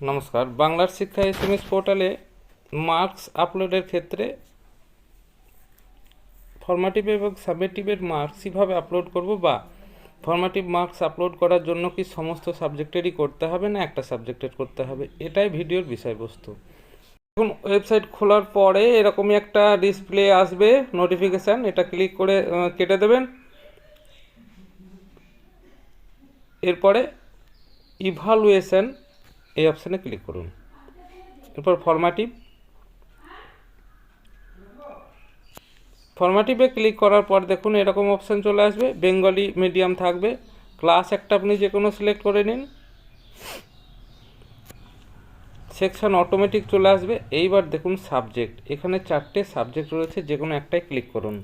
নমস্কার। বাংলার শিক্ষা এসএমএস পোর্টালে মার্কস আপলোডের ক্ষেত্রে ফর্মাটিভ এবং সাবমেটিভের মার্কস কীভাবে আপলোড করব বা ফর্মাটিভ মার্কস আপলোড করার জন্য কি সমস্ত সাবজেক্টেরই করতে হবে না একটা সাবজেক্টের করতে হবে, এটাই ভিডিওর বিষয়বস্তু। এখন ওয়েবসাইট খোলার পরে এরকমই একটা ডিসপ্লে আসবে নোটিফিকেশান এটা ক্লিক করে কেটে দেবেন। এরপরে ইভালুয়েশন এই অপশানে ক্লিক করুন। এরপর ফরম্যাটিভ ফরম্যাটিভে ক্লিক করার পর দেখুন এরকম অপশান চলে আসবে বেঙ্গলি মিডিয়াম থাকবে। ক্লাস একটা আপনি যে কোনো সিলেক্ট করে নিন। সেকশন অটোমেটিক চলে আসবে। এইবার দেখুন সাবজেক্ট এখানে চারটে সাবজেক্ট রয়েছে যে কোনো একটাই ক্লিক করুন।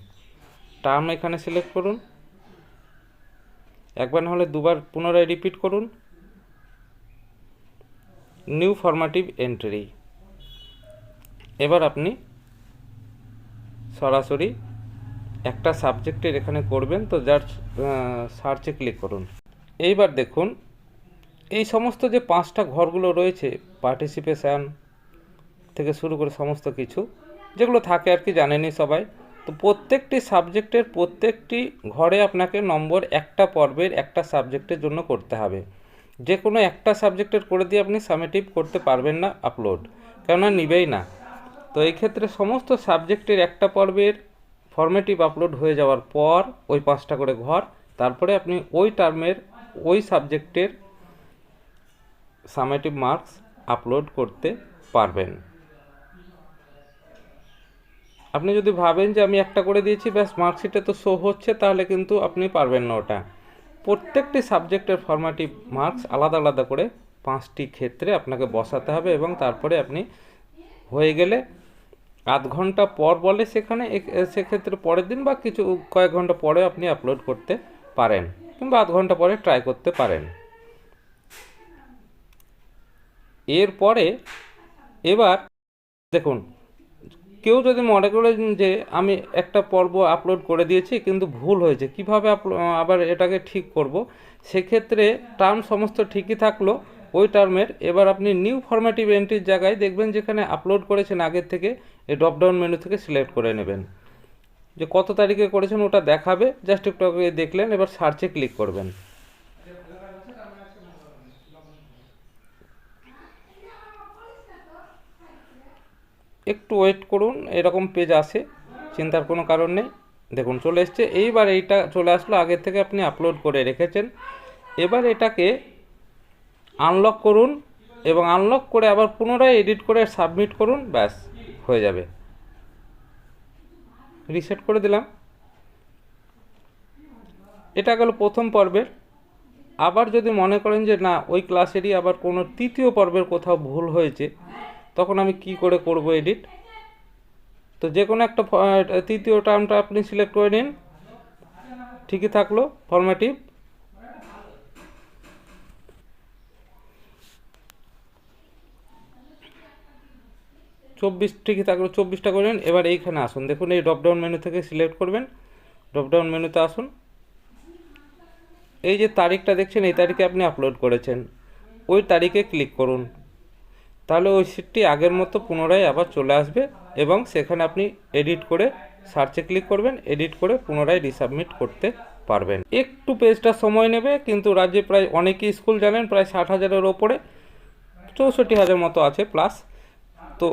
টার্ম এখানে সিলেক্ট করুন। একবার না হলে দুবার পুনরায় রিপিট করুন। নিউ ফরম্যাটিভ এন্ট্রি এবার আপনি সরাসরি একটা সাবজেক্টের এখানে করবেন, তো যার সার্চে ক্লিক করুন। এইবার দেখুন, এই সমস্ত যে পাঁচটা ঘরগুলো রয়েছে পার্টিসিপেশান থেকে শুরু করে সমস্ত কিছু, যেগুলো থাকে আর কি, জানেনই সবাই, তো প্রত্যেকটি সাবজেক্টের প্রত্যেকটি ঘরে আপনাকে নম্বর একটা পর্বের একটা সাবজেক্টের জন্য করতে হবে। যে কোনো একটা সাবজেক্টের করে দিয়ে আপনি সামেটিভ করতে পারবেন না আপলোড কেননা নিবেই না। তো এই ক্ষেত্রে সমস্ত সাবজেক্টের একটা পর্বের ফর্মেটিভ আপলোড হয়ে যাওয়ার পর ওই পাঁচটা করে ঘর, তারপরে আপনি ওই টার্মের ওই সাবজেক্টের সামেটিভ মার্কস আপলোড করতে পারবেন। আপনি যদি ভাবেন যে আমি একটা করে দিয়েছি, ব্যাস মার্কশিটে তো শো হচ্ছে, তাহলে কিন্তু আপনি পারবেন না ওটা। প্রত্যেকটি সাবজেক্টের ফর্মাটিভ মার্কস আলাদা আলাদা করে পাঁচটি ক্ষেত্রে আপনাকে বসাতে হবে এবং তারপরে আপনি হয়ে গেলে আধ ঘণ্টা পর বলে সেখানে সেক্ষেত্রে পরের দিন বা কিছু কয়েক ঘণ্টা পরে আপনি আপলোড করতে পারেন কিংবা আধ ঘণ্টা পরে ট্রাই করতে পারেন। এরপরে এবার দেখুন কেউ যদি মনে করেন যে আমি একটা পর্ব আপলোড করে দিয়েছি কিন্তু ভুল হয়েছে, কীভাবে আবার এটাকে ঠিক করব? সেক্ষেত্রে টার্ম সমস্ত ঠিকই থাকল, ওই টার্মের এবার আপনি নিউ ফরম্যাটিভ এন্ট্রির জায়গায় দেখবেন যেখানে আপলোড করেছেন আগের থেকে, এই ড্রপডাউন মেনু থেকে সিলেক্ট করে নেবেন। যে কত তারিখে করেছেন ওটা দেখাবে জাস্ট একটু দেখলেন, এবার সার্চে ক্লিক করবেন। একটু ওয়েট করুন, এরকম পেজ আসে, চিন্তার কোনো কারণ নেই। দেখুন, চলে এসছে। এইবার এইটা চলে আসলো, আগের থেকে আপনি আপলোড করে রেখেছেন। এবার এটাকে আনলক করুন এবং আনলক করে আবার পুনরায় এডিট করে সাবমিট করুন, ব্যাস, হয়ে যাবে। রিসেট করে দিলাম। এটা গেল প্রথম পর্বের। আবার যদি মনে করেন যে না, ওই ক্লাসেরই আবার কোনো তৃতীয় পর্বের কোথাও ভুল হয়েছে তখন আমি কি করে করব এডিট তো যে কোনো একটা তৃতীয় টার্মটা আপনি সিলেক্ট করে নিন। ঠিকই থাকল ফরম্যাটিভ চব্বিশ, ঠিকই থাকল, চব্বিশটা করে নিন। এবার এইখানে আসুন। দেখুন, এই ড্রপডাউন মেনু থেকে সিলেক্ট করবেন। ড্রপডাউন মেনুতে আসুন। এই যে তারিখটা দেখছেন, এই তারিখে আপনি আপলোড করেছেন। ওই তারিখে ক্লিক করুন। তাহলে ওই সিটটি আগের মতো পুনরায় আবার চলে আসবে এবং সেখানে আপনি এডিট করে সার্চে ক্লিক করবেন এডিট করে পুনরায় রিসাবমিট করতে পারবেন। একটু পেজটা সময় নেবে, কিন্তু রাজ্যে প্রায় অনেকেই স্কুল জানেন, প্রায় ষাট হাজারের ওপরে, চৌষট্টি হাজার মতো আছে প্লাস তো